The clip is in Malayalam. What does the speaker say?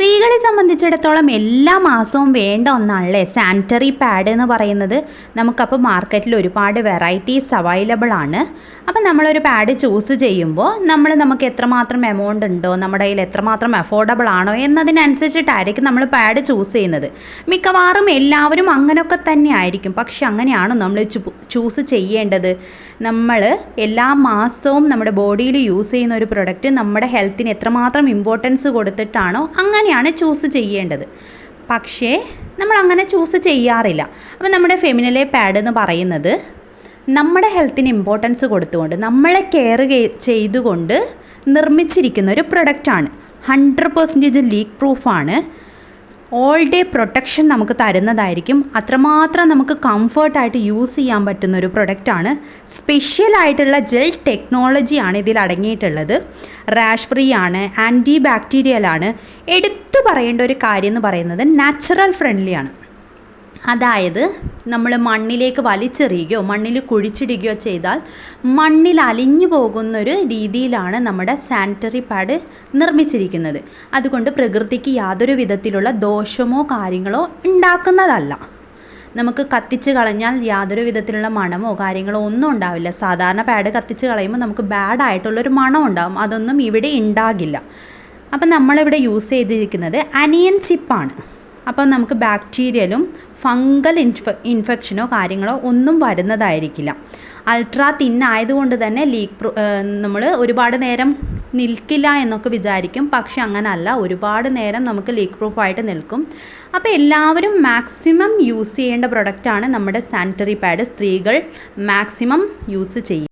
സ്ത്രീകളെ സംബന്ധിച്ചിടത്തോളം എല്ലാ മാസവും വേണ്ട ഒന്നാണല്ലേ? സാനിറ്ററി പാഡ് എന്ന് പറയുന്നത് നമുക്കപ്പോൾ മാർക്കറ്റിൽ ഒരുപാട് വെറൈറ്റീസ് അവൈലബിൾ ആണ്. അപ്പം നമ്മളൊരു പാഡ് ചൂസ് ചെയ്യുമ്പോൾ നമ്മൾ നമുക്ക് എത്രമാത്രം എമൗണ്ട് ഉണ്ടോ നമ്മുടെ കയ്യിൽ എത്രമാത്രം അഫോർഡബിൾ ആണോ എന്നതിനനുസരിച്ചിട്ടായിരിക്കും നമ്മൾ പാഡ് ചൂസ് ചെയ്യുന്നത്. മിക്കവാറും എല്ലാവരും അങ്ങനെയൊക്കെ തന്നെ ആയിരിക്കും. പക്ഷെ അങ്ങനെയാണോ നമ്മൾ ചൂസ് ചെയ്യേണ്ടത്? നമ്മൾ എല്ലാ മാസവും നമ്മുടെ ബോഡിയിൽ യൂസ് ചെയ്യുന്ന ഒരു പ്രൊഡക്റ്റ് നമ്മുടെ ഹെൽത്തിന് എത്രമാത്രം ഇമ്പോർട്ടൻസ് കൊടുത്തിട്ടാണോ അങ്ങനെയാണ് ചൂസ് ചെയ്യേണ്ടത്. പക്ഷേ നമ്മൾ അങ്ങനെ ചൂസ് ചെയ്യാറില്ല. അപ്പോൾ നമ്മുടെ ഫെമിനലെ പാഡ് എന്ന് പറയുന്നത് നമ്മുടെ ഹെൽത്തിന് ഇമ്പോർട്ടൻസ് കൊടുത്തുകൊണ്ട് നമ്മളെ കെയർ ചെയ്തുകൊണ്ട് നിർമ്മിച്ചിരിക്കുന്ന ഒരു പ്രൊഡക്റ്റാണ് ഹൺഡ്രഡ് പെർസെന്റേജ് ലീക്ക് പ്രൂഫാണ് ഓൾ ഡേ പ്രൊട്ടക്ഷൻ നമുക്ക് തരുന്നതായിരിക്കും. അത്രമാത്രം നമുക്ക് കംഫർട്ടായിട്ട് യൂസ് ചെയ്യാൻ പറ്റുന്ന ഒരു പ്രൊഡക്റ്റാണ് സ്പെഷ്യൽ ആയിട്ടുള്ള ജെൽ ടെക്നോളജിയാണ് ഇതിൽ അടങ്ങിയിട്ടുള്ളത്. റാഷ് ഫ്രീ ആണ് ആന്റി ബാക്ടീരിയൽ ആണ്. എടുത്തു പറയേണ്ട ഒരു കാര്യം എന്ന് പറയുന്നത് നാച്ചുറൽ ഫ്രണ്ട്ലി ആണ്. അതായത് നമ്മൾ മണ്ണിലേക്ക് വലിച്ചെറിയുകയോ മണ്ണിൽ കുഴിച്ചിടുകയോ ചെയ്താൽ മണ്ണിൽ അലിഞ്ഞു പോകുന്നൊരു രീതിയിലാണ് നമ്മുടെ സാനിറ്ററി പാഡ് നിർമ്മിച്ചിരിക്കുന്നത്. അതുകൊണ്ട് പ്രകൃതിക്ക് യാതൊരു വിധത്തിലുള്ള ദോഷമോ കാര്യങ്ങളോ ഉണ്ടാക്കുന്നതല്ല. നമുക്ക് കത്തിച്ച് കളഞ്ഞാൽ യാതൊരു വിധത്തിലുള്ള മണമോ കാര്യങ്ങളോ ഒന്നും ഉണ്ടാവില്ല. സാധാരണ പാഡ് കത്തിച്ച് കളയുമ്പോൾ നമുക്ക് ബാഡ് ആയിട്ടുള്ളൊരു മണം ഉണ്ടാവും. അതൊന്നും ഇവിടെ ഉണ്ടാകില്ല. അപ്പം നമ്മളിവിടെ യൂസ് ചെയ്തിരിക്കുന്നത് അനിയൻ ചിപ്പാണ് അപ്പം നമുക്ക് ബാക്ടീരിയലും ഫംഗൽ ഇൻഫ ഇൻഫെക്ഷനോ കാര്യങ്ങളോ ഒന്നും വരുന്നതായിരിക്കില്ല. അൾട്രാ തിൻ ആയതുകൊണ്ട് തന്നെ ലീക്ക് നമ്മൾ ഒരുപാട് നേരം നിൽക്കില്ല എന്നൊക്കെ വിചാരിക്കും. പക്ഷെ അങ്ങനല്ല. ഒരുപാട് നേരം നമുക്ക് ലീക്ക് പ്രൂഫായിട്ട് നിൽക്കും. അപ്പോൾ എല്ലാവരും മാക്സിമം യൂസ് ചെയ്യേണ്ട പ്രൊഡക്റ്റാണ് നമ്മുടെ സാനിറ്ററി പാഡ്. സ്ത്രീകൾ മാക്സിമം യൂസ് ചെയ്യും.